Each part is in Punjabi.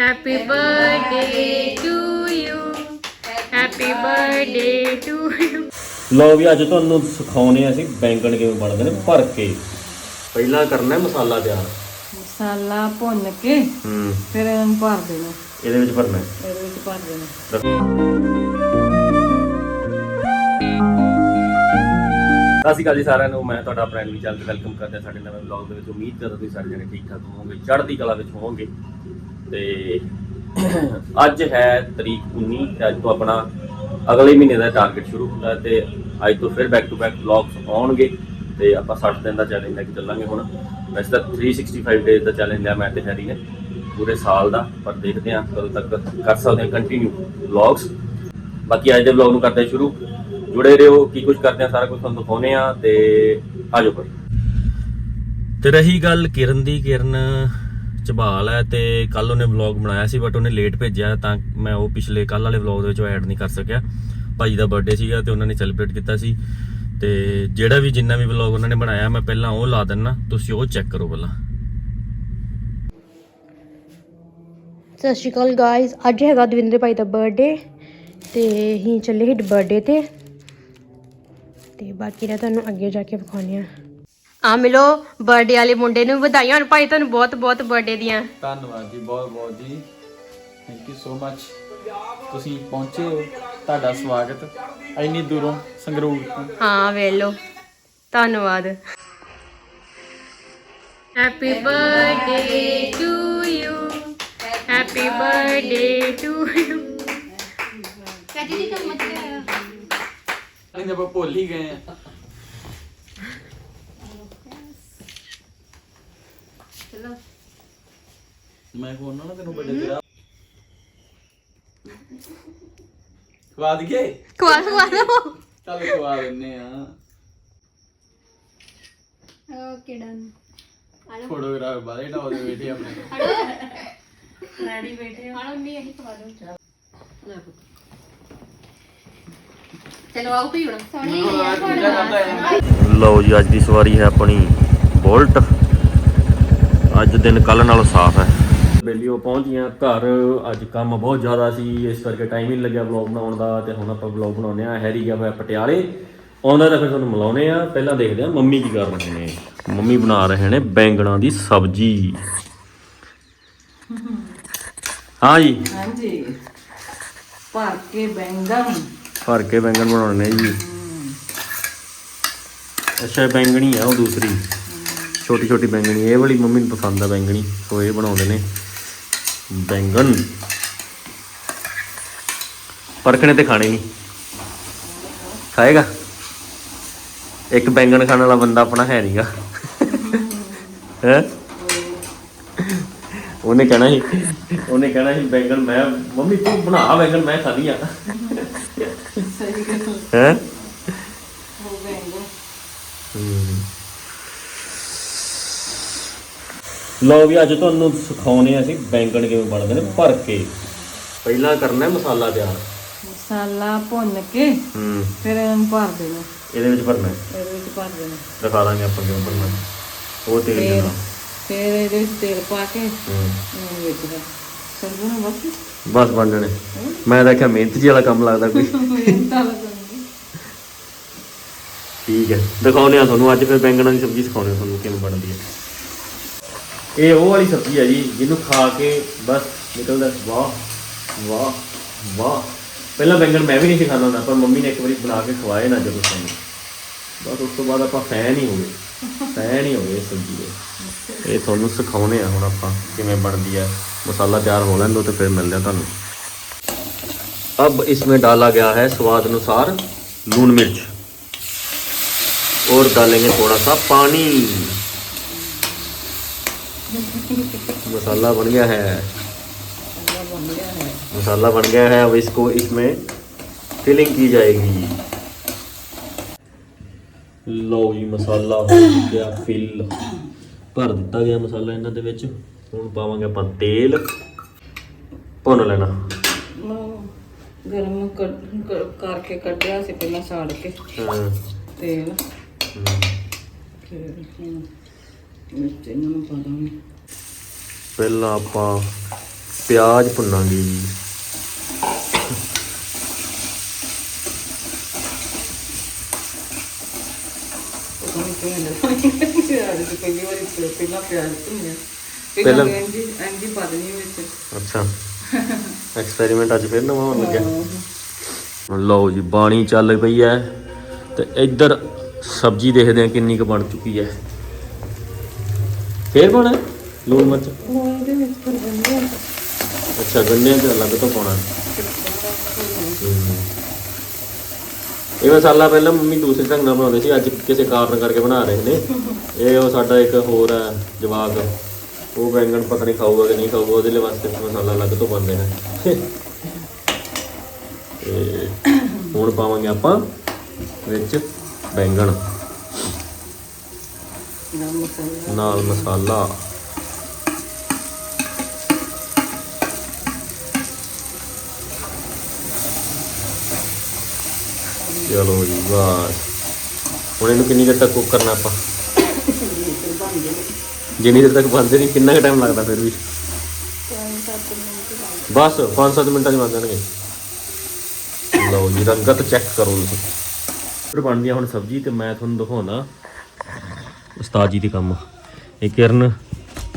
Happy birthday to you. Happy birthday to you. ਲਓ ਵੀ ਅੱਜ ਤੁਹਾਨੂੰ ਸਿਖਾਉਣੇ ਆ ਅਸੀਂ ਬੈਂਗਣ ਕਿਵੇਂ ਬਣਦੇ ਨੇ ਭਰ ਕੇ। ਪਹਿਲਾਂ ਕਰਨਾ ਹੈ ਮਸਾਲਾ ਤਿਆਰ। ਮਸਾਲਾ ਭੁੰਨ ਕੇ ਹੂੰ। ਫਿਰ ਇਹਨੂੰ ਭਰ ਦੇਣਾ। ਇਹਦੇ ਵਿੱਚ ਭਰਨਾ ਹੈ। ਇਹਦੇ ਵਿੱਚ ਭਰ ਦੇਣਾ। ਸਤਿ ਸ਼੍ਰੀ ਅਕਾਲ ਜੀ ਸਾਰਿਆਂ ਨੂੰ ਮੈਂ ਤੁਹਾਡਾ ਆਪਣਾ ਵੀ ਚੱਲ ਕੇ ਵੈਲਕਮ ਕਰਦਾ ਸਾਡੇ ਨਵੇਂ ਵਲੌਗ ਦੇ ਵਿੱਚ ਉਮੀਦ ਕਰਦਾ ਤੁਸੀਂ ਸਾਰੇ ਜਣੇ ਠੀਕ ਠਾਕ ਹੋਵੋਗੇ ਚੜ੍ਹਦੀ ਕਲਾ ਵਿੱਚ ਹੋਵੋਗੇ। ਤੇ ਅੱਜ ਹੈ ਤਰੀਕ 19 ਤੇ ਅੱਜ ਤੋਂ ਆਪਣਾ ਅਗਲੇ ਮਹੀਨੇ ਦਾ ਟਾਰਗੇਟ ਸ਼ੁਰੂ ਹੁੰਦਾ ਹੈ ਤੇ ਅੱਜ ਤੋਂ ਫਿਰ ਬੈਕ ਟੂ ਬੈਕ ਵਲੌਗਸ ਆਉਣਗੇ ਤੇ ਆਪਾਂ 60 ਦਿਨ ਦਾ ਚੈਲੰਜ ਲੈ ਕੇ ਚੱਲਾਂਗੇ ਹੁਣ। ਵੈਸੇ ਤਾਂ 365 ਡੇਜ਼ ਦਾ ਚੈਲੰਜ ਲਿਆ ਮੈਂ ਤੇ ਹੈਰੀ ਨੇ ਪੂਰੇ ਸਾਲ ਦਾ, ਪਰ ਦੇਖਦੇ ਹਾਂ ਕਦੋਂ ਤੱਕ ਕਰ ਸਕਦੇ ਹਾਂ ਕੰਟੀਨਿਊ ਵਲੌਗਸ ਬਾਕੀ ਅੱਜ ਦੇ ਵਲੌਗ ਨੂੰ ਕਰਦੇ ਸ਼ੁਰੂ। ਜੁੜੇ ਰਹੋ, ਕੀ ਕੁਝ ਕਰਦੇ ਆ ਸਾਰਾ ਕੁਝ ਤੁਹਾਨੂੰ ਦਿਖਾਉਨੇ ਆ ਤੇ ਆਜੋ ਫਿਰ ਤੇ ਰਹੀ ਗੱਲ ਕਿਰਨ ਦੀ। ਕਿਰਨ ਚਬਾਲ ਹੈ ਤੇ ਕੱਲ ਉਹਨੇ ਵਲੌਗ ਬਣਾਇਆ ਸੀ ਬਟ ਉਹਨੇ ਲੇਟ ਭੇਜਿਆ ਤਾਂ ਮੈਂ ਉਹ ਪਿਛਲੇ ਕੱਲ ਵਾਲੇ ਵਲੌਗ ਦੇ ਵਿੱਚ ਐਡ ਨਹੀਂ ਕਰ ਸਕਿਆ। ਭਾਈ ਦਾ ਬਰਥਡੇ ਸੀਗਾ ਤੇ ਉਹਨਾਂ ਨੇ ਸੈਲੀਬ੍ਰੇਟ ਕੀਤਾ ਸੀ। ਤੇ ਜਿਹੜਾ ਵੀ ਜਿੰਨਾ ਵੀ ਵਲੌਗ ਉਹਨਾਂ ਨੇ ਬਣਾਇਆ, ਮੈਂ ਪਹਿਲਾਂ ਉਹ ਲਾ ਦਿੰਨਾ, ਤੁਸੀਂ ਉਹ ਚੈੱਕ ਕਰੋ ਪਹਿਲਾਂ। ਸਤਿ ਸ਼੍ਰੀ ਅਕਾਲ ਗਾਇਸ ਅੱਜ ਹੈਗਾ ਦਵਿੰਦਰ ਭਾਈ ਦਾ ਬਰਥਡੇ ਤੇ ਹੀ ਚੱਲੇ ਹੀ ਬਰਥਡੇ ਤੇ। ਤੇ ਬਾਕੀ ਨਾ ਤੁਹਾਨੂੰ ਅੱਗੇ ਜਾ ਕੇ ਵਿਖਾਉਣੇ ਆ ਆ ਮਿਲੋ ਬਰਥਡੇ ਵਾਲੇ ਮੁੰਡੇ ਨੂੰ ਵਧਾਈਆਂ। ਹੁਣ ਭਾਈ ਤੁਹਾਨੂੰ ਬਹੁਤ ਬਹੁਤ ਬਰਥਡੇ ਦੀਆਂ। ਧੰਨਵਾਦ ਜੀ ਬਹੁਤ ਬਹੁਤ ਜੀ। ਥੈਂਕ ਯੂ ਸੋ ਮੱਚ ਤੁਸੀਂ ਪਹੁੰਚੇ ਹੋ ਤੁਹਾਡਾ ਸਵਾਗਤ। ਇੰਨੀ ਦੂਰੋਂ ਸੰਗਰੂਰ ਤੋਂ। ਹਾਂ ਵੇਖ ਲਓ। ਧੰਨਵਾਦ। Happy birthday to you happy birthday to you ਇਹਨੇ ਆਪਾਂ ਭੁੱਲ ਹੀ ਗਏ ਆ ਮੈਂ ਕੋਣ ਨਾ ਤੈਨੂੰ ਵੱਡੇ ਤੇਰਾ। ਖਵਾ ਦਈਏ? ਖਵਾ ਖਵਾ ਦੋ। ਚੱਲ ਖਵਾ ਦਿੰਨੇ ਆ। ਓਕੇ ਡਨ ਫੋਟੋਗ੍ਰਾਫ ਬਾਰੇ ਨਾ ਉਹਦੇ ਬੈਠੇ ਆਪਣੇ। ਆਣੋ ਨਹੀਂ ਇਹੀ ਖਵਾ ਦੋ ਚਲੋ। ਆਓ ਕੋਈ ਹੁਣ। ਸੋਹਣੀ ਲਓ ਜੀ ਅੱਜ ਦੀ ਸਵਾਰੀ ਹੈ ਆਪਣੀ ਬੋਲਟ। ਅੱਜ ਦਿਨ ਕੱਲ ਨਾਲੋਂ ਸਾਫ਼ ਹੈ। ਬੇਲੀਓ ਪਹੁੰਚੀਆਂ ਘਰ। ਅੱਜ ਕੰਮ ਬਹੁਤ ਜ਼ਿਆਦਾ ਸੀ। ਇਸ ਕਰਕੇ ਟਾਈਮ ਹੀ ਨਹੀਂ ਲੱਗਿਆ ਵਲੌਗ ਬਣਾਉਣ ਦਾ ਤੇ ਹੁਣ ਆਪਾਂ ਵਲੌਗ ਬਣਾਉਂਦੇ ਆ ਹੈਰੀ ਗਿਆ ਹੋਇਆ ਪਟਿਆਲੇ। ਆਉਂਦਾ ਤਾਂ ਫਿਰ ਤੁਹਾਨੂੰ ਮਿਲਾਉਨੇ ਆ ਪਹਿਲਾਂ ਦੇਖਦੇ ਆ ਮੰਮੀ ਕੀ ਕਰ ਰਹੇ ਨੇ। ਮੰਮੀ ਬਣਾ ਰਹੇ ਨੇ ਬੈਂਗਣਾ ਦੀ ਸਬਜ਼ੀ। ਹਾਂ ਜੀ। ਹਾਂਜੀ। ਭਰ ਕੇ ਬੈਂਗਣ। ਭਰ ਕੇ ਬੈਂਗਣ ਬਣਾਉਣੇ ਜੀ। ਅੱਛਾ ਬੈਂਗਣੀ ਆ ਉਹ ਦੂਸਰੀ। ਛੋਟੀ ਛੋਟੀ ਬੈਂਗਣੀ ਇਹ ਵਾਲੀ ਮੰਮੀ ਨੂੰ ਪਸੰਦ ਆ ਬੈਂਗਣੀ ਸੋ ਇਹ ਬਣਾਉਂਦੇ ਨੇ ਬੈਂਗਣ। ਪਰਖਣੇ ਤੇ ਖਾਣੇ ਨਹੀਂ। ਖਾਏਗਾ? ਇੱਕ ਬੈਂਗਣ ਖਾਣ ਵਾਲਾ ਬੰਦਾ ਆਪਣਾ ਹੈ ਨਹੀਂਗਾ ਹੈ? ਉਹਨੇ ਕਹਿਣਾ ਸੀ ਉਹਨੇ ਕਹਿਣਾ ਸੀ ਬੈਂਗਣ ਮੈਂ ਮੰਮੀ ਤੂੰ ਬਣਾ ਬੈਂਗਣ ਮੈਂ ਖਾਣੀ ਆ। ਸਹੀ ਗੱਲ। ਹੈ ਉਹ ਬੈਂਗਣ ਲਓ ਵੀ ਅੱਜ ਤੁਹਾਨੂੰ ਸਿਖਾਉਣੇ ਆ ਅਸੀਂ ਬੈਂਗਣ ਕਿਵੇਂ ਬਣਦੇ ਨੇ ਭਰ ਕੇ। ਪਹਿਲਾਂ ਕਰਨਾ ਹੈ ਮਸਾਲਾ ਤਿਆਰ। ਮਸਾਲਾ ਭੁੰਨ ਕੇ ਹੂੰ। ਫਿਰ ਇਹਨੂੰ ਭਰ ਦੇਣਾ। ਇਹਦੇ ਵਿੱਚ ਭਰਨਾ ਹੈ? ਇਹਦੇ ਵਿੱਚ ਭਰ ਦੇਣਾ। ਦਿਖਾ ਦਾਂਗੇ ਆਪਾਂ ਕਿਵੇਂ ਭਰਨਾ ਹੈ। ਉਹ ਤੇਲ ਫਿਰ ਨਾਲ। ਫਿਰ ਇਹਦੇ ਵਿੱਚ ਤੇਲ ਪਾ ਕੇ ਹੂੰ। ਇਹਨੂੰ ਵਿੱਚ ਦਾ ਨਾ ਬਸ। ਬਸ ਬਣ ਜਾਣੇ। ਮੈਂ ਤਾਂ ਕਿਹਾ ਮਿਹਨਤ ਜੀ ਵਾਲਾ ਕੰਮ ਲੱਗਦਾ ਕੋਈ। ਮਿਹਨਤਾਂ ਲੱਗਣਗੀ ਠੀਕ ਹੈ। ਦਿਖਾਉਣੇ ਆ ਤੁਹਾਨੂੰ। ਅੱਜ ਫਿਰ ਬੈਂਗਣਾਂ ਦੀ ਸਬਜ਼ੀ ਸਿਖਾਉਣੇ ਆ ਤੁਹਾਨੂੰ ਕਿਵੇਂ ਬਣਦੀ ਹੈ। ਇਹ ਉਹ ਵਾਲੀ ਸਬਜ਼ੀ ਹੈ ਜੀ ਜਿਹਨੂੰ ਖਾ ਕੇ ਬਸ ਨਿਕਲਦਾ ਵਾਹ ਵਾਹ ਵਾਹ ਪਹਿਲਾਂ ਬੈਂਗਣ ਮੈਂ ਵੀ ਨਹੀਂ ਸੀ ਖਾਂਦਾ ਹੁੰਦਾ ਪਰ ਮੰਮੀ ਨੇ ਇੱਕ ਵਾਰੀ ਬਣਾ ਕੇ ਖਵਾਏ ਨਾ ਜਦੋਂ ਸਾਨੂੰ ਬਸ ਉਸ ਤੋਂ ਬਾਅਦ ਆਪਾਂ ਫੈਨ ਹੀ ਹੋ ਗਏ ਫੈਨ ਹੀ ਹੋ ਗਏ ਇਸ ਸਬਜ਼ੀ ਦੇ ਇਹ ਤੁਹਾਨੂੰ ਸਿਖਾਉਣੇ ਆ ਹੁਣ ਆਪਾਂ ਕਿਵੇਂ ਬਣਦੀ ਹੈ ਮਸਾਲਾ ਤਿਆਰ ਹੋ ਲੈਣ ਦੋ ਤੇ ਫਿਰ ਮਿਲਦੇ ਆ ਤੁਹਾਨੂੰ अब इसमें डाला गया है स्वाद अनुसार लून मिर्च और डालेंगे थोड़ा सा पानी मसाला बन गया है मसाला बन गया है अब इसको इसमें फिलिंग की जाएगी ਲਓ ਜੀ ਮਸਾਲਾ ਹੋ ਗਿਆ ਫਿਲ ਭਰ ਦਿੱਤਾ ਗਿਆ ਮਸਾਲਾ ਇਹਨਾਂ ਦੇ ਵਿੱਚ ਹੁਣ ਪਾਵਾਂਗੇ ਆਪਾਂ ਤੇਲ ਭੁੰਨ ਲੈਣਾ ਉਹ ਗਰਮ ਕਰ- ਕਰ- ਕਰਕੇ ਕੱਢਿਆ ਸੀ ਪਹਿਲਾਂ ਸਾੜ ਕੇ ਹਾਂ ਤੇਲ ਹਮ। ਫਿਰ ਹੁਣ ਵਿੱਚ ਇਹਨਾਂ ਨੂੰ ਪਾ ਦਾਂਗੇ ਪਹਿਲਾਂ ਆਪਾਂ ਪਿਆਜ਼ ਭੁੰਨਾਂਗੇ ਜੀ। ਪਹਿਲੀ ਇੰਜੀ ਇੰਜੀ ਪਾ ਦੇਣੀ ਵਿੱਚ। ਅੱਛਾ। ਐਕਸਪੈਰੀਮੈਂਟ ਅੱਜ ਫਿਰ ਨਵਾਂ ਹੋਣ ਲੱਗਿਆ ਲਓ ਜੀ ਬਾਣੀ ਚੱਲ ਪਈ ਹੈ ਤੇ ਇੱਧਰ ਸਬਜ਼ੀ ਦੇਖਦੇ ਆ ਕਿੰਨੀ ਕੁ ਬਣ ਚੁੱਕੀ ਹੈ। ਫੇਰ ਬਣਾ ਲੂਣ ਮਿਰਚ? ਉਹਦੇ ਵਿੱਚ ਪਰ ਬੰਦੇ ਅੱਛਾ ਗੰਢਿਆਂ ਤੇ ਅਲੱਗ ਤੋਂ ਪਾਉਣਾ। ਇਹ ਮਸਾਲਾ ਪਹਿਲਾਂ ਮੰਮੀ ਦੂਸਰੇ ਢੰਗ ਨਾਲ ਬਣਾਉਂਦੇ ਸੀ ਅੱਜ ਕਿਸੇ ਕਾਰਨ ਕਰਕੇ ਬਣਾ ਰਹੇ ਨੇ। ਇਹ ਉਹ ਸਾਡਾ ਇੱਕ ਹੋਰ ਹੈ ਜਵਾਕ। ਉਹ ਬੈਂਗਣ ਪਤਾ ਨਹੀਂ ਖਾਊਗਾ ਕਿ ਨਹੀਂ ਖਾਊਗਾ ਉਹਦੇ ਲਈ ਵਾਸਤੇ ਮਸਾਲਾ ਅਲੱਗ ਤੋਂ ਪਾਉਂਦੇ ਨੇ। ਤੇ ਹੁਣ ਪਾਵਾਂਗੇ ਆਪਾਂ ਵਿੱਚ ਬੈਂਗਣ। ਨਾ ਮਸਾਲਾ ਨਾਲ ਮਸਾਲਾ। ਚਲੋ ਜੀ, ਬਸ। ਹੁਣ ਇਹਨੂੰ ਕਿੰਨੀ ਦੇਰ ਤੱਕ ਕੁੱਕ ਕਰਨਾ ਆਪਾਂ? ਜਿੰਨੀ ਦੇਰ ਤੱਕ ਬੰਦੇ ਨਹੀਂ, ਕਿੰਨਾ ਕੁ ਟਾਈਮ ਲੱਗਦਾ ਫਿਰ ਵੀ? ਬਸ 5-7 ਮਿੰਟਾਂ 'ਚ ਬਣ ਜਾਣਗੇ। ਲਓ ਜੀ, ਰੰਗਤ ਚੈੱਕ ਕਰੋ ਤੁਸੀਂ। ਫਿਰ ਬਣਦੀ ਆ ਹੁਣ ਸਬਜ਼ੀ ਤੇ ਮੈਂ ਤੁਹਾਨੂੰ ਦਿਖਾਉਣਾ। ਉਸਤਾਦ ਜੀ ਦੇ ਕੰਮ ਇਹ ਕਿਰਨ,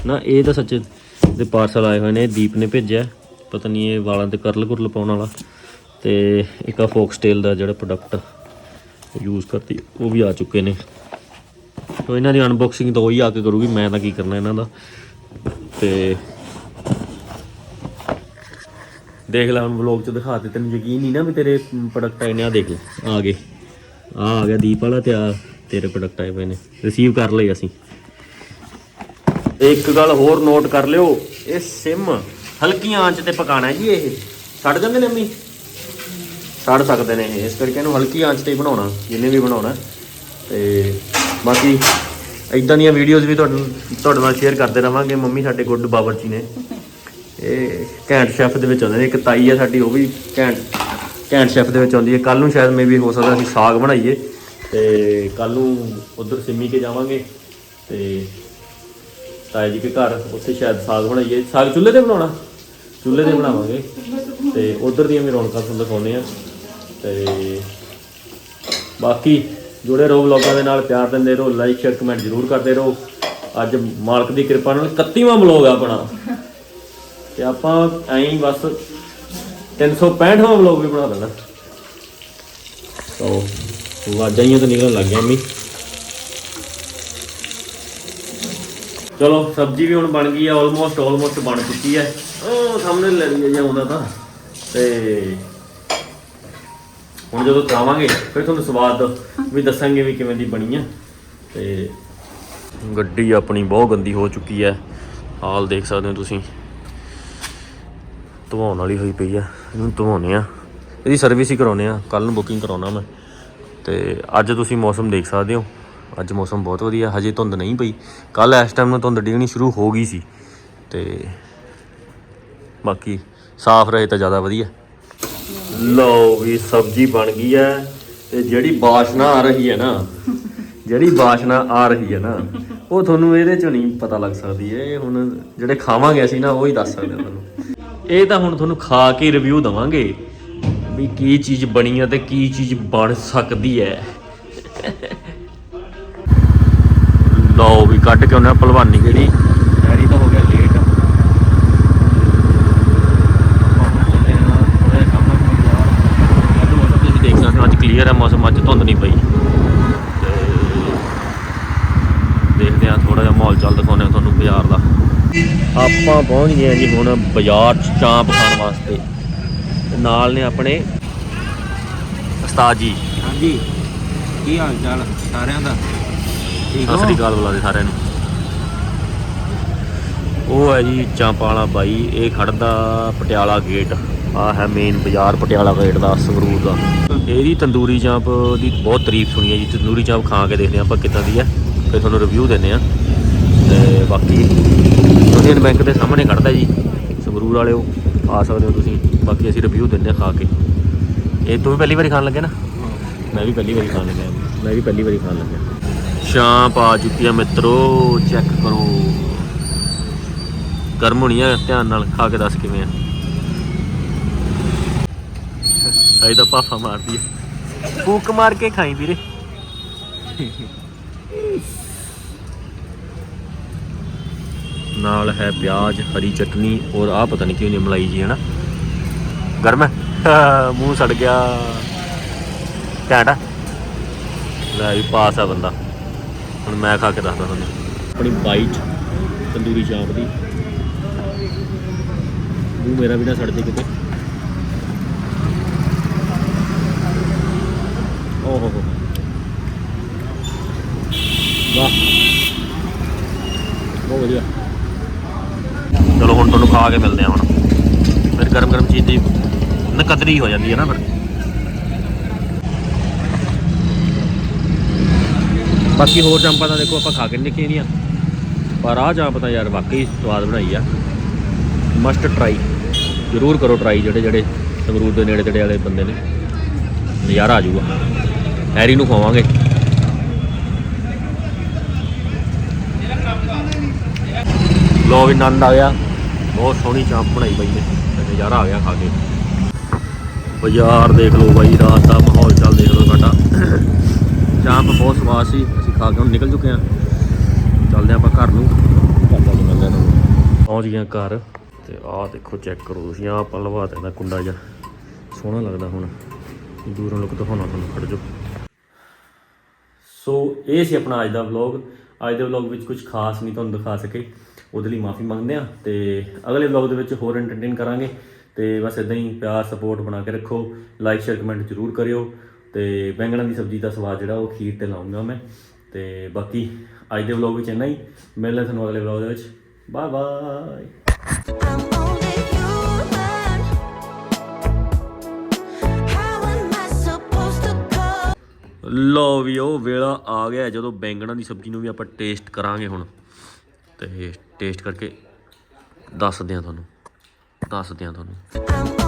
ਨਾ ਇਹ ਤਾਂ ਸੱਚ ਦੇ ਪਾਰਸਲ ਆਏ ਹੋਏ ਨੇ, ਦੀਪ ਨੇ ਭੇਜਿਆ। ਪਤਾ ਨਹੀਂ ਇਹ ਵਾਲਾਂ ਤੇ ਕਰਲ ਕੁਰਲ ਪਾਉਣ ਵਾਲਾ। ਤੇ ਇੱਕ ਆ ਫੋਕਸਟੇਲ ਦਾ ਜਿਹੜਾ ਪ੍ਰੋਡਕਟ ਯੂਜ਼ ਕਰਤੀ, ਉਹ ਵੀ ਆ ਚੁੱਕੇ ਨੇ। ਤੋ ਇਹਨਾਂ ਦੀ ਅਨਬਾਕਸਿੰਗ ਤਾਂ ਉਹੀ ਆ ਕੇ ਕਰੂਗੀ, ਮੈਂ ਤਾਂ ਕੀ ਕਰਨਾ ਇਹਨਾਂ ਦਾ। ਤੇ ਦੇਖ ਲੈ ਹੁਣ ਵਲੌਗ ਚ ਦਿਖਾ ਦਿੱਤੇ ਤੈਨੂੰ ਯਕੀਨ ਨਹੀਂ ਨਾ ਵੀ ਤੇਰੇ ਪ੍ਰੋਡਕਟ ਆਏ ਨੇ ਆ ਦੇਖ ਲੈ, ਆ ਗਏ। ਆ ਆ ਗਿਆ ਦੀਪ ਵਾਲਾ ਤੇ ਆ ਤੇਰੇ ਪ੍ਰੋਡਕਟ ਆਏ ਪਏ ਨੇ। ਰਿਸੀਵ ਕਰ ਲਏ ਅਸੀਂ। ਇੱਕ ਗੱਲ ਹੋਰ ਨੋਟ ਕਰ ਲਿਓ, ਇਹ ਸਿਮ ਹਲਕੀ ਆਂਚ ਤੇ ਪਕਾਣਾ ਜੀ ਇਹ। ਸੜ ਜਾਂਦੇ ਨੇ ਅੰਮੀ ਸੜ ਸਕਦੇ ਨੇ ਇਹ। ਇਸ ਕਰਕੇ ਇਹਨੂੰ ਹਲਕੀ ਆਂਚ ਤੇ ਹੀ ਬਣਾਉਣਾ, ਜਿੰਨੇ ਵੀ ਬਣਾਉਣਾ। ਤੇ ਬਾਕੀ ਇਦਾਂ ਦੀਆਂ ਵੀਡੀਓਜ਼ ਵੀ ਤੁਹਾਨੂੰ ਤੁਹਾਡੇ ਨਾਲ ਸ਼ੇਅਰ ਕਰਦੇ ਰਵਾਂਗੇ। ਮੰਮੀ ਸਾਡੇ ਗੁੱਡ ਬਾਬਰਚੀ ਨੇ। ਇਹ ਘੈਂਟ ਸ਼ੈਫ ਦੇ ਵਿੱਚ ਆਉਂਦੇ ਨੇ। ਇੱਕ ਤਾਈ ਹੈ ਸਾਡੀ, ਉਹ ਵੀ ਘੈਂਟ ਘੈਂਟ ਸ਼ੈਫ ਦੇ ਵਿੱਚ ਆਉਂਦੀ ਹੈ। ਕੱਲ ਨੂੰ ਸ਼ਾਇਦ ਮੇਬੀ ਹੋ ਸਕਦਾ ਅਸੀਂ ਸਾਗ ਬਣਾਈਏ। ਤੇ ਕੱਲ ਨੂੰ ਉਧਰ ਸਿੰਮੀ ਕੇ ਜਾਵਾਂਗੇ ਤੇ ਤਾਏ ਜੀ ਦੇ ਘਰ ਉੱਥੇ ਸ਼ਾਇਦ ਸਾਗ ਬਣਾਈਏ। ਸਾਗ ਚੁੱਲ੍ਹੇ ਤੇ ਬਣਾਉਣਾ? ਚੁੱਲ੍ਹੇ ਤੇ ਬਣਾਵਾਂਗੇ। ਤੇ ਉਧਰ ਦੀਆਂ ਵੀ ਰੌਣਕਾਂ ਤੁਹਾਨੂੰ ਦਿਖਾਉਂਦੇ ਆ ਤੇ ਬਾਕੀ ਜੁੜੇ ਰਹੋ ਵਲੌਗਾਂ ਦੇ ਨਾਲ ਪਿਆਰ ਦਿੰਦੇ ਰਹੋ ਲਾਈਕ ਸ਼ੇਅਰ ਕਮੈਂਟ ਜ਼ਰੂਰ ਕਰਦੇ ਰਹੋ। ਅੱਜ ਮਾਲਕ ਦੀ ਕਿਰਪਾ ਨਾਲ 31ਵਾਂ ਵਲੌਗ ਆ ਆਪਣਾ। ਤੇ ਆਪਾਂ ਐਂ ਬਸ 365ਵਾਂ ਵਲੌਗ ਵੀ ਬਣਾ ਦੇਣਾ। ਤੋ ਵਾਜਾਂ ਹੀ ਤਾਂ ਨਿਕਲਣ ਲੱਗ ਗਿਆ ਮੀ ਚਲੋ, ਸਬਜ਼ੀ ਵੀ ਹੁਣ ਬਣ ਗਈ ਹੈ ਆਲਮੋਸਟ ਆਲਮੋਸਟ ਬਣ ਚੁੱਕੀ ਹੈ ਉਹ ਸਾਹਮਣੇ ਲੈ ਲਈਏ ਜੇ ਆਉਂਦਾ ਤਾਂ। ਤੇ ਹੁਣ ਜਦੋਂ ਖਾਵਾਂਗੇ, ਫਿਰ ਤੁਹਾਨੂੰ ਸਵਾਦ ਵੀ ਦੱਸਾਂਗੇ ਵੀ ਕਿਵੇਂ ਦੀ ਬਣੀ ਹੈ ਤੇ ਗੱਡੀ ਆਪਣੀ ਬਹੁਤ ਗੰਦੀ ਹੋ ਚੁੱਕੀ ਹੈ ਹਾਲ ਦੇਖ ਸਕਦੇ ਹੋ ਤੁਸੀਂ। ਧਵਾਉਣ ਵਾਲੀ ਹੋਈ ਪਈ ਆ। ਇਹਨੂੰ ਧਵਾਉਣੇ ਆ। ਇਹਦੀ ਸਰਵਿਸ ਹੀ ਕਰਾਉਣੇ ਆ। ਕੱਲ ਨੂੰ ਬੁਕਿੰਗ ਕਰਾਉਣਾ ਮੈਂ। ਤੇ ਅੱਜ ਤੁਸੀਂ ਮੌਸਮ ਦੇਖ ਸਕਦੇ ਹੋ। ਅੱਜ ਮੌਸਮ ਬਹੁਤ ਵਧੀਆ, ਹਜੇ ਧੁੰਦ ਨਹੀਂ ਪਈ। ਕੱਲ ਇਸ ਟਾਈਮ ਨੂੰ ਧੁੰਦ ਡਿੱਗਣੀ ਸ਼ੁਰੂ ਹੋ ਗਈ ਸੀ। ਤੇ ਬਾਕੀ ਸਾਫ਼ ਰਹੇ ਤਾਂ ਜ਼ਿਆਦਾ ਵਧੀਆ। ਲਓ ਵੀ ਸਬਜ਼ੀ ਬਣ ਗਈ ਹੈ ਤੇ ਜਿਹੜੀ ਬਾਸ਼ਨਾ ਆ ਰਹੀ ਹੈ ਨਾ, ਜਿਹੜੀ ਬਾਸ਼ਨਾ ਆ ਰਹੀ ਹੈ ਨਾ, ਉਹ ਤੁਹਾਨੂੰ ਇਹਦੇ ਚੋਂ ਨਹੀਂ ਪਤਾ ਲੱਗ ਸਕਦੀ। ਹੈ ਇਹ ਹੁਣ ਜਿਹੜੇ ਖਾਵਾਂਗੇ ਅਸੀਂ ਨਾ, ਉਹ ਹੀ ਦੱਸ ਸਕਦੇ ਤੁਹਾਨੂੰ। ਇਹ ਤਾਂ ਹੁਣ ਤੁਹਾਨੂੰ ਖਾ ਕੇ ਰਿਵਿਊ ਦਵਾਂਗੇ। ਵੀ ਕੀ ਚੀਜ਼ ਬਣੀ ਹੈ ਤੇ ਕੀ ਚੀਜ਼ ਬਣ ਸਕਦੀ ਹੈ ਲਓ ਵੀ ਕੱਢ ਕੇ ਉਹਨਾਂ ਭਲਵਾਨੀ ਜਿਹੜੀ। ਡੈਰੀ ਤਾਂ ਹੋ ਗਿਆ ਲੇਟ ਤੁਸੀਂ ਦੇਖ ਸਕਦੇ ਹੋ ਅੱਜ ਕਲੀਅਰ ਹੈ ਮੌਸਮ ਅੱਜ ਧੁੰਦ ਨਹੀਂ ਪਈ। ਦੇਖਦੇ ਹਾਂ ਥੋੜਾ ਜਿਹਾ ਮਾਹੌਲ ਚੱਲ ਦਿਖਾਉਂਦੇ ਹਾਂ ਤੁਹਾਨੂੰ ਬਾਜ਼ਾਰ ਦਾ। ਆਪਾਂ ਪਹੁੰਚ ਗਏ ਜੀ ਹੁਣ ਬਾਜ਼ਾਰ ਚ ਚਾਂਪ ਖਾਣ ਵਾਸਤੇ। ਨਾਲ ਨੇ ਆਪਣੇ ਉਸਤਾਦ ਜੀ। ਹਾਂਜੀ। ਕੀ ਹਾਲ ਚਾਲ ਸਾਰਿਆਂ ਦਾ? ਠੀਕ ਸਤਿ ਸ੍ਰੀ ਅਕਾਲ ਬੁਲਾ ਦੇ ਸਾਰਿਆਂ ਨੂੰ। ਉਹ ਹੈ ਜੀ ਚਾਂਪਾਂ ਵਾਲਾ ਬਾਈ ਇਹ ਖੜਦਾ ਪਟਿਆਲਾ ਗੇਟ ਆ ਹੈ ਮੇਨ ਬਾਜ਼ਾਰ ਪਟਿਆਲਾ ਗੇਟ ਦਾ ਸੰਗਰੂਰ ਦਾ। ਇਹਦੀ ਤੰਦੂਰੀ ਚਾਂਪ ਦੀ ਬਹੁਤ ਤਾਰੀਫ ਸੁਣੀ ਹੈ ਜੀ। ਤੰਦੂਰੀ ਚਾਂਪ ਖਾ ਕੇ ਦੇਖਦੇ ਆਪਾਂ ਕਿੱਦਾਂ ਦੀ ਹੈ। ਫਿਰ ਤੁਹਾਨੂੰ ਰਿਵਿਊ ਦਿੰਦੇ ਆ ਤੇ ਬਾਕੀ ਯੂਨੀਅਨ ਬੈਂਕ ਦੇ ਸਾਹਮਣੇ ਖੜਦਾ ਜੀ। ਸੰਗਰੂਰ ਵਾਲਿਓ, ਆ ਸਕਦੇ ਹੋ ਤੁਸੀਂ। ਬਾਕੀ ਅਸੀਂ ਰਿਵਿਊ ਦਿੰਦੇ ਆ ਖਾ ਕੇ। ਇਹ ਤੂੰ ਵੀ ਪਹਿਲੀ ਵਾਰੀ ਖਾਣ ਲੱਗੇ ਨਾ? ਮੈਂ ਵੀ ਪਹਿਲੀ ਵਾਰੀ ਖਾਣ ਲੱਗਿਆ। ਮੈਂ ਵੀ ਪਹਿਲੀ ਵਾਰੀ ਖਾਣ ਲੱਗਿਆ। ਸ਼ਾਂਪ ਆ ਚੁੱਕੀ ਆ ਮਿੱਤਰੋ ਚੈੱਕ ਕਰੋ। ਗਰਮ ਹੋਣੀ ਆ, ਧਿਆਨ ਨਾਲ ਖਾ ਕੇ ਦੱਸ ਕਿਵੇਂ ਆ। ਅਜੇ ਤਾਂ ਪਾਫਾ ਮਾਰਦੀ ਆ। ਫੂਕ ਮਾਰ ਕੇ ਖਾਈ ਵੀਰੇ। ਨਾਲ ਹੈ ਪਿਆਜ਼, ਹਰੀ ਚਟਨੀ ਔਰ ਆ ਪਤਾ ਨਹੀਂ ਕਿਉਂ ਨਹੀਂ ਮਲਾਈ ਜੀ ਹੈ ਨਾ ਗਰਮ ਹੈ? ਮੂੰਹ ਸੜ ਗਿਆ। ਘੈਂਟ ਆ। ਲੈ ਵੀ ਪਾਸ ਆ ਬੰਦਾ। ਹੁਣ ਮੈਂ ਖਾ ਕੇ ਦੱਸਦਾ ਤੁਹਾਨੂੰ। ਆਪਣੀ ਬਾਈਟ ਤੰਦੂਰੀ ਚਾਪ ਦੀ। ਮੂੰਹ ਮੇਰਾ ਵੀ ਨਾ ਸੜ ਜੇ ਕਿਤੇ। ਓਹ ਹੋ ਹੋ। ਵਾਹ। ਬਹੁਤ ਵਧੀਆ। ਚਲੋ ਹੁਣ ਤੁਹਾਨੂੰ ਖਾ ਕੇ ਮਿਲਦੇ ਆ ਹੁਣ। ਫਿਰ ਗਰਮ ਗਰਮ ਚੀਜ਼ ਦੀ ਨਕਦਰੀ ਹੋ ਜਾਂਦੀ ਹੈ ਨਾ ਫਿਰ। ਬਾਕੀ ਹੋਰ ਜੰਪਾਂ ਤਾਂ ਦੇਖੋ ਆਪਾਂ ਖਾ ਕੇ ਨਿੱਕੀਆਂ ਨਹੀਂ ਆ ਪਰ ਆਹ ਜੰਪ ਤਾਂ ਯਾਰ ਵਾਕਈ ਸਵਾਦ ਬਣਾਈ ਆ। ਮਸਟ ਟਰਾਈ ਜ਼ਰੂਰ ਕਰੋ ਟਰਾਈ ਜਿਹੜੇ ਜਿਹੜੇ ਸੰਗਰੂਰ ਦੇ ਨੇੜੇ ਤੇੜੇ ਵਾਲੇ ਬੰਦੇ ਨੇ। ਨਜ਼ਾਰਾ ਆ ਜਾਊਗਾ। ਹੈਰੀ ਨੂੰ ਖਵਾਵਾਂਗੇ। ਲੋ ਵੀ ਆਨੰਦ ਆ ਗਿਆ। ਬਹੁਤ ਸੋਹਣੀ ਚਾਂਪ ਬਣਾਈ ਬਾਈ ਨੇ। ਤੇ ਨਜ਼ਾਰਾ ਆ ਗਿਆ ਖਾ ਕੇ। ਬਾਜ਼ਾਰ ਦੇਖ ਲਓ ਬਾਈ, ਰਾਤ ਦਾ ਮਾਹੌਲ ਚੱਲ ਦੇਖ ਲਓ ਸਾਡਾ। ਚਾਂਪ ਬਹੁਤ ਸਵਾਦ ਸੀ, ਅਸੀਂ ਖਾ ਕੇ ਹੁਣ ਨਿਕਲ ਚੁੱਕੇ ਹਾਂ। ਚੱਲਦੇ ਹਾਂ ਆਪਾਂ ਘਰ ਨੂੰ। ਚੱਲਦਾ ਨਹੀਂ ਮਿਲਦਾ ਪਹੁੰਚ ਗਏ ਘਰ। ਤੇ ਆਹ ਦੇਖੋ ਚੈੱਕ ਕਰੋ ਤੁਸੀਂ, ਆਹ ਆਪਾਂ ਲਵਾ ਦਿੰਦਾ ਕੁੰਡਾ ਜਿਹਾ। ਸੋਹਣਾ ਲੱਗਦਾ ਹੁਣ। ਦੂਰੋਂ ਲੁੱਕ ਦਿਖਾਉਣਾ ਤੁਹਾਨੂੰ ਖੜ ਜੋ ਸੋ, ਇਹ ਸੀ ਆਪਣਾ ਅੱਜ ਦਾ ਵਲੌਗ ਅੱਜ ਦੇ ਵਲੌਗ ਵਿੱਚ ਕੁਝ ਖਾਸ ਨਹੀਂ ਤੁਹਾਨੂੰ ਦਿਖਾ ਸਕੇ। ਉਹਦੇ ਲਈ ਮਾਫੀ ਮੰਗਦੇ ਆ ਤੇ ਅਗਲੇ ਵਲੌਗ ਦੇ ਵਿੱਚ ਹੋਰ ਐਂਟਰਟੇਨ ਕਰਾਂਗੇ। ਤੇ ਬਸ ਇਦਾਂ ਹੀ ਪਿਆਰ ਸਪੋਰਟ ਬਣਾ ਕੇ ਰੱਖੋ ਲਾਈਕ ਸ਼ੇਅਰ ਕਮੈਂਟ ਜ਼ਰੂਰ ਕਰਿਓ। ਤੇ ਬੈਂਗਣਾਂ ਦੀ ਸਬਜ਼ੀ ਦਾ ਸਵਾਦ ਜਿਹੜਾ ਉਹ ਖੀਰ ਤੇ ਲਾਉਂਗਾ ਮੈਂ। ਤੇ ਬਾਕੀ ਅੱਜ ਦੇ ਵਲੌਗ ਵਿੱਚ ਇੰਨਾ ਹੀ। ਮਿਲਦੇ ਤੁਹਾਨੂੰ ਅਗਲੇ ਵਲੌਗ ਦੇ ਵਿੱਚ। Bye bye? ਲੋ ਵੀ ਉਹ ਵੇਲਾ ਆ ਗਿਆ। ਜਦੋਂ ਬੈਂਗਣਾਂ ਦੀ ਸਬਜ਼ੀ ਨੂੰ ਵੀ ਆਪਾਂ ਟੇਸਟ ਕਰਾਂਗੇ ਹੁਣ। ਤੇ ਟੇਸਟ ਕਰਕੇ ਦੱਸਦੇ ਆ ਤੁਹਾਨੂੰ ਦੱਸਦੇ ਆ ਤੁਹਾਨੂੰ।